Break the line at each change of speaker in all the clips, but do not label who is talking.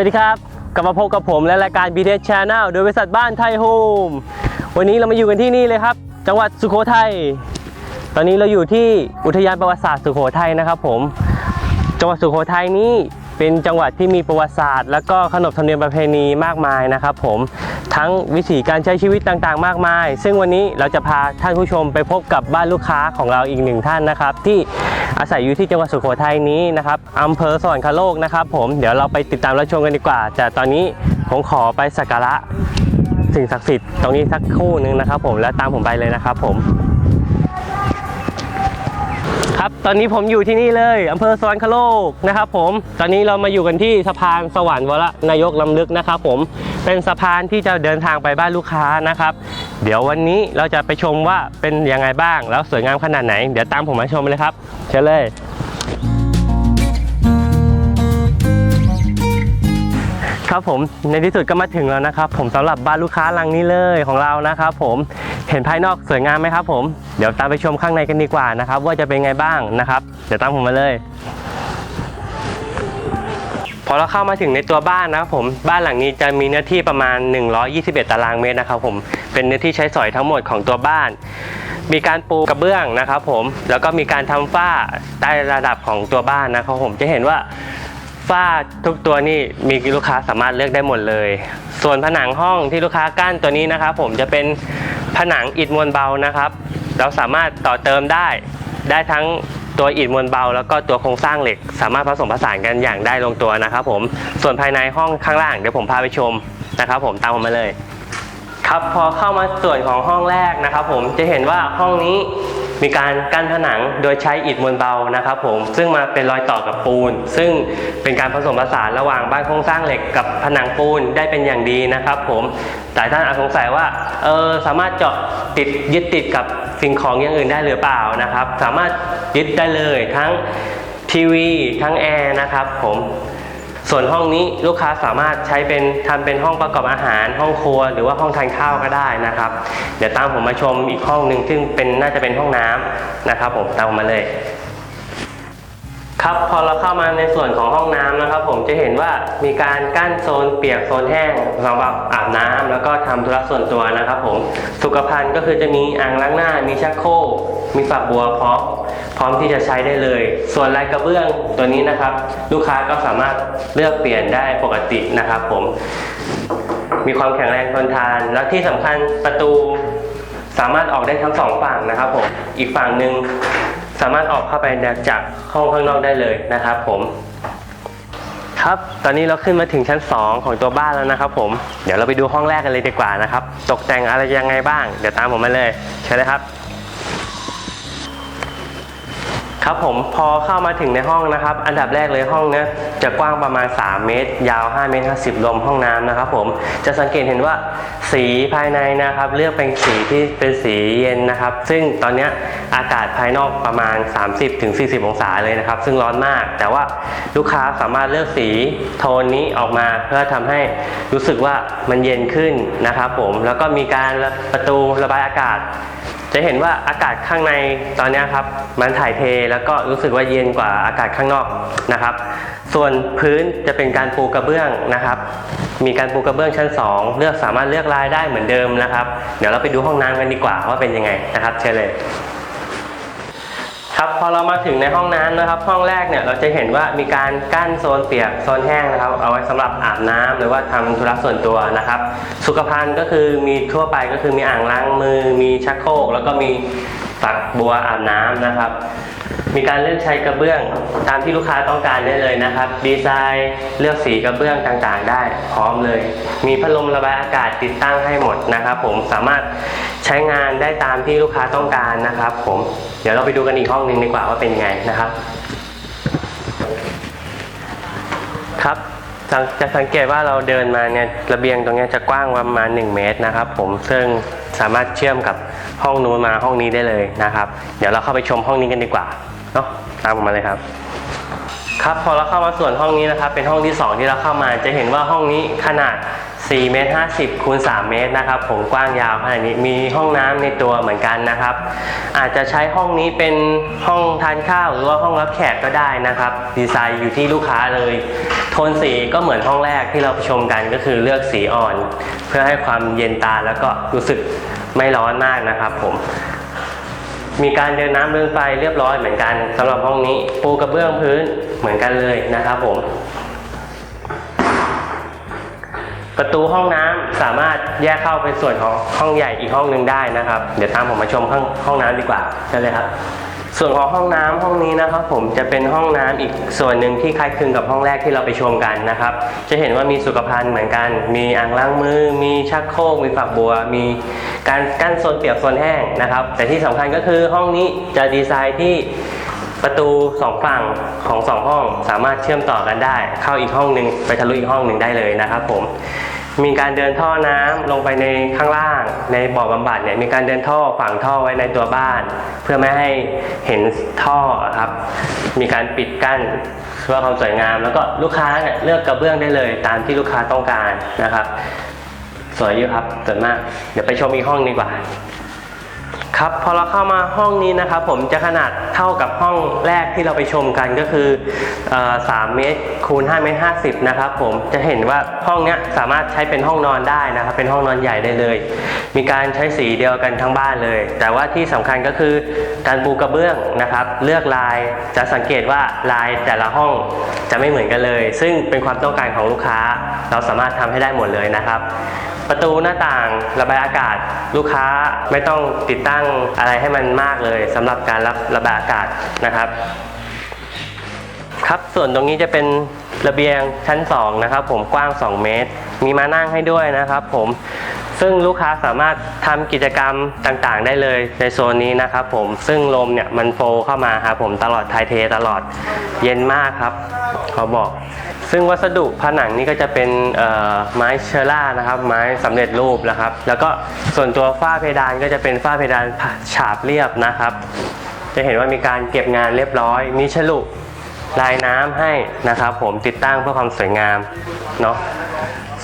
วัสดีครับ กลับมาพบกับผมและรายการ BTS Channel โดยบริษัทบ้านไทยโฮม วันนี้เรามาอยู่กันที่นี่เลยครับ จังหวัดสุโขทัย ตอนนี้เราอยู่ที่อุทยานประวัติศาสตร์สุโขทัยนะครับผม จังหวัดสุโขทัยนี้เป็นจังหวัดที่มีประวัติศาสตร์ และก็ขนบธรรมเนียมประเพณีมากมายนะครับผม ทั้งวิถีการใช้ชีวิตต่างๆ มากมาย ซึ่งวันนี้เราจะพาท่านผู้ชมไปพบกับบ้านลูกค้าของเราอีกหนึ่งท่านนะครับ ที่อาศัยอยู่ที่จังหวัดสุโขทัยนี้นะครับอำเภอสวรรคโลกนะครับ ผมเดี๋ยวเราไปติดตามรับชมกันดีกว่า แต่ตอนนี้ผมขอไปสักการะสิ่งศักดิ์สิทธิ์ตรงนี้สักครู่หนึ่งนะครับ ผมแล้วตามผมไปเลยนะครับ ผม ครับตอนนี้ผมอยู่ที่นี่เลยอำเภอสวรรคโลกนะครับผมตอนนี้เรามาอยู่กันที่สะพานสวรรค์วรนายกลำลึกนะครับผมเป็นสะพานที่จะเดินทางไปบ้านลูกค้านะครับ เดี๋ยววันนี้เราจะไปชมว่าเป็นยังไงบ้างแล้วสวยงามขนาดไหน เดี๋ยวตามผมมาชมเลยครับ เชิญเลย ครับผมในที่สุดก็มาถึงแล้วนะครับ ผมสำหรับบ้านลูกค้าหลังนี้เลยของเรานะครับผมเห็นภายนอกสวยงามไหมครับ ผมเดี๋ยวตามไปชมข้างในกันดีกว่านะครับ ว่าจะเป็นไงบ้างนะครับ เดี๋ยวตามผมมาเลยพอเราเข้ามาถึงในตัวบ้านนะครับผมบ้านหลังนี้จะมีเนื้อที่ประมาณ 121 ตารางเมตรนะครับผมเป็นเนื้อที่ใช้สอยทั้งหมดของตัวบ้าน มีการปูกระเบื้องนะครับผมแล้วก็มีการทำฝ้าใต้ระดับของตัวบ้านนะครับผมจะเห็นว่า ฝ้าทุกตัวนี่มีลูกค้าสามารถเลือกได้หมดเลย ส่วนผนังห้องที่ลูกค้ากั้นตัวนี้นะครับ ผมจะเป็นผนังอิฐมวลเบานะครับ เราสามารถต่อเติมได้ได้ทั้งตัวอิฐมวลเบา แล้วก็ตัวโครงสร้างเหล็ก สามารถผสมผสานกันอย่างได้ลงตัวนะครับ ผมส่วนภายในห้องข้างล่างเดี๋ยวผมพาไปชมนะครับ ผมตามผมมาเลย ครับพอเข้ามาส่วนของห้องแรกนะครับ ผมจะเห็นว่าห้องนี้ มีการกั้นผนังโดยใช้อิฐมวลเบานะครับผมซึ่งมาเป็นรอยต่อกับปูน ซึ่งเป็นการผสมผสานระหว่างบ้านโครงสร้างเหล็กกับผนังปูนได้เป็นอย่างดีนะครับผมหลายท่านอาจสงสัยว่าเออสามารถเจาะติดยึดติดกับสิ่งของอย่างอื่นได้หรือเปล่านะครับ สามารถยึดได้เลยทั้งทีวีทั้งแอร์นะครับผม ส่วนห้องนี้ลูกค้าสามารถใช้เป็นทำเป็นห้องประกอบอาหาร ห้องครัว หรือว่าห้องทานข้าวก็ได้นะครับ เดี๋ยวตามผมมาชมอีกห้องหนึ่งซึ่งเป็นน่าจะเป็นห้องน้ำนะครับผมตามมมาเลยครับพอเราเข้ามาในส่วนของห้องน้ำนะครับ ผมจะเห็นว่ามีการกั้นโซนเปียกโซนแห้งสำหรับอาบน้ำแล้วก็ทำธุระส่วนตัวนะครับ ผมสุขภัณฑ์ก็คือจะมีอ่างล้างหน้ามีชักโครก มีฝักบัวพร้อมพร้อมที่จะใช้ได้เลย ส่วนลายกระเบื้องตัวนี้นะครับ ลูกค้าก็สามารถเลือกเปลี่ยนได้ปกตินะครับผม มีความแข็งแรงทนทาน แล้วที่สำคัญประตูสามารถออกได้ทั้งสองฝั่งนะครับผม อีกฝั่งหนึ่งสามารถออกเข้าไปจากห้องข้างนอกได้เลยนะครับผมครับ ตอนนี้เราขึ้นมาถึงชั้น 2 ของตัวบ้านแล้วนะครับผม เดี๋ยวเราไปดูห้องแรกกันเลยดีกว่านะครับ ตกแต่งอะไรยังไงบ้าง เดี๋ยวตามผมมาเลยเชิญเลยครับ ครับผมพอเข้ามาถึงในห้องนะครับ อันดับแรกเลยห้องเนี้ยจะกว้างประมาณ 3 เมตร ยาว 5 เมตร50รวมห้องน้ำนะครับผมจะสังเกตเห็นว่าสีภายในนะครับ เลือกเป็นสีที่เป็นสีเย็นนะครับ ซึ่งตอนนี้อากาศภายนอกประมาณ 30-40 องศาเลยนะครับ ซึ่งร้อนมาก แต่ว่าลูกค้าสามารถเลือกสีโทนนี้ออกมาเพื่อทำให้รู้สึกว่ามันเย็นขึ้นนะครับผมแล้วก็มีการประตูระบายอากาศ จะเห็นว่าอากาศข้างในตอนนี้ครับมันถ่ายเทแล้วก็รู้สึกว่าเย็นกว่าอากาศข้างนอกนะครับ ส่วนพื้นจะเป็นการปูกระเบื้องนะครับ มีการปูกระเบื้องชั้น 2 เลือกสามารถเลือกลายได้เหมือนเดิมนะครับ เดี๋ยวเราไปดูห้องน้ำกันดีกว่าว่าเป็นยังไงนะครับ เชิญเลย ครับพอเรามาถึงในห้องน้ำนะครับ ห้องแรกเนี่ยเราจะเห็นว่ามีการกั้นโซนเปียกโซนแห้งนะครับ เอาไว้สำหรับอาบน้ำหรือว่าทำธุระส่วนตัวนะครับ สุขภัณฑ์ก็คือมีทั่วไปก็คือมีอ่างล้างมือ มีชักโครกแล้วก็มี ฝักบัวอาบน้ำนะครับ มีการเลือกใช้กระเบื้องตามที่ลูกค้าต้องการได้เลยนะครับ ดีไซน์เลือกสีกระเบื้องต่างๆ ได้พร้อมเลย มีพัดลมระบายอากาศติดตั้งให้หมดนะครับ ผมสามารถใช้งานได้ตามที่ลูกค้าต้องการนะครับ ผมเดี๋ยวเราไปดูกันอีกห้องหนึงดีกว่าว่าเป็นไงนะครับครับจะสังเกตว่าเราเดินมาเนี่ยระเบียงตรงเนี้ยจะกว้างประมาณ 1 เมตรนะครับ ผมซึ่ง สามารถเชื่อมกับห้องนู้นมาห้องนี้ได้เลยนะครับ เดี๋ยวเราเข้าไปชมห้องนี้กันดีกว่าเนาะตามผมมาเลยครับ ครับพอเราเข้ามาส่วนห้องนี้นะครับ เป็นห้องที่ 2 ที่เราเข้ามาจะเห็นว่าห้องนี้ขนาด 4เมตร50คูณ3เมตรนะครับผมกว้างยาวขนาดนี้มีห้องน้ำในตัวเหมือนกันนะครับ อาจจะใช้ห้องนี้เป็นห้องทานข้าวหรือว่าห้องรับแขกก็ได้นะครับ ดีไซน์อยู่ที่ลูกค้าเลย โทนสีก็เหมือนห้องแรกที่เราชมกันก็คือเลือกสีอ่อน เพื่อให้ความเย็นตาแล้วก็รู้สึกไม่ร้อนมากนะครับผมมีการเดินน้ำเดินไฟเรียบร้อยเหมือนกันสำหรับห้องนี้ปูกระเบื้องพื้นเหมือนกันเลยนะครับผม ประตูห้องน้ำสามารถแยกเข้าเป็นส่วนของห้องใหญ่อีกห้องหนึ่งได้นะครับ เดี๋ยวตามผมมาชมห้องห้องน้ำดีกว่าเชิญเลยครับ ส่วนของห้องน้ำห้องนี้นะครับ ผมจะเป็นห้องน้ำอีกส่วนหนึ่งที่คล้ายคลึงกับห้องแรกที่เราไปชมกันนะครับ จะเห็นว่ามีสุขภัณฑ์เหมือนกัน มีอ่างล้างมือ มีชักโครกมีฝักบัว มีการกั้นโซนเปียกโซนแห้งนะครับ แต่ที่สำคัญก็คือห้องนี้จะดีไซน์ที่ ประตูสองฝั่งของสองห้องสามารถเชื่อมต่อกันได้ เข้าอีกห้องหนึ่งไปทะลุอีกห้องหนึ่งได้เลยนะครับผมมีการเดินท่อน้ำลงไปในข้างล่าง ในบ่อบำบัดเนี่ยมีการเดินท่อฝังท่อไว้ในตัวบ้าน เพื่อไม่ให้เห็นท่อครับมีการปิดกั้นเพื่อความสวยงาม แล้วก็ลูกค้าเนี่ยเลือกกระเบื้องได้เลย ตามที่ลูกค้าต้องการนะครับ สวยอยู่ครับสวยมาก เดี๋ยวไปชมอีกห้องดีกว่า ครับพอเราเข้ามาห้องนี้นะครับผมจะขนาดเท่ากับห้องแรกที่เราไปชมกันก็คือ3เมตรคูณ5เมตร50นะครับผมจะเห็นว่าห้องนี้สามารถใช้เป็นห้องนอนได้นะครับ เป็นห้องนอนใหญ่ได้เลย มีการใช้สีเดียวกันทั้งบ้านเลย แต่ว่าที่สำคัญก็คือการปูกระเบื้องนะครับ เลือกลายจะสังเกตว่าลายแต่ละห้องจะไม่เหมือนกันเลย ซึ่งเป็นความต้องการของลูกค้า เราสามารถทำให้ได้หมดเลยนะครับ ประตูหน้าต่างระบายอากาศ ลูกค้าไม่ต้องติดตั้งอะไรให้มันมากเลยสำหรับการรับระบายอากาศนะครับ ครับส่วนตรงนี้จะเป็นระเบียงชั้น 2 นะครับ ผมกว้าง 2 เมตร มีมานั่งให้ด้วยนะครับผมซึ่งลูกค้าสามารถทำกิจกรรมต่างๆ ได้เลยในโซนนี้นะครับผมซึ่งลมเนี่ยมันโฟเข้ามาครับผมตลอดไทยเทตลอดเย็นมากครับ เขอบอก ซึ่งวัสดุผนังนี่ก็จะเป็นไม้เชอร่านะครับ ไม้สำเร็จรูปนะครับ แล้วก็ส่วนตัวฝ้าเพดานก็จะเป็นฝ้าเพดานฉาบเรียบนะครับ จะเห็นว่ามีการเก็บงานเรียบร้อย มีฉลุลายน้ำให้นะครับ ผมติดตั้งเพื่อความสวยงามเนาะ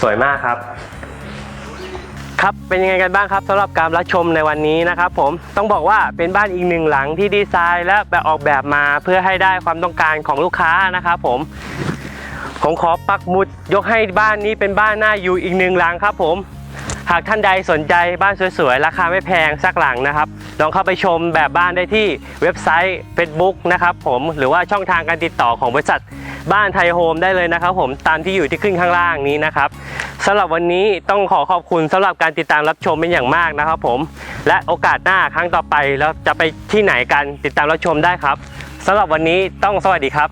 สวยมากครับครับเป็นยังไงกันบ้างครับสำหรับการรับชมในวันนี้นะครับ ผมต้องบอกว่าเป็นบ้านอีกหนึ่งหลังที่ดีไซน์และแบบออกแบบมาเพื่อให้ได้ความต้องการของลูกค้านะครับผม ผมขอปักหมุดยกให้บ้านนี้เป็นบ้านหน้าอยู่อีกหนึ่งหลังครับผมหากท่านใดสนใจบ้านสวยๆ ราคาไม่แพงสักหลังนะครับลองเข้าไปชมแบบบ้านได้ที่เว็บไซต์ Facebook นะครับผมหรือว่าช่องทางการติดต่อของบริษัทบ้านไทยโฮมได้เลยนะครับผมตามที่อยู่ที่ขึ้นข้างล่างนี้นะครับสำหรับวันนี้ต้องขอขอบคุณสำหรับการติดตามรับชมเป็นอย่างมากนะครับผมและโอกาสหน้าครั้งต่อไปเราจะไปที่ไหนกันติดตามรับชมได้ครับสำหรับวันนี้ต้องสวัสดีครับ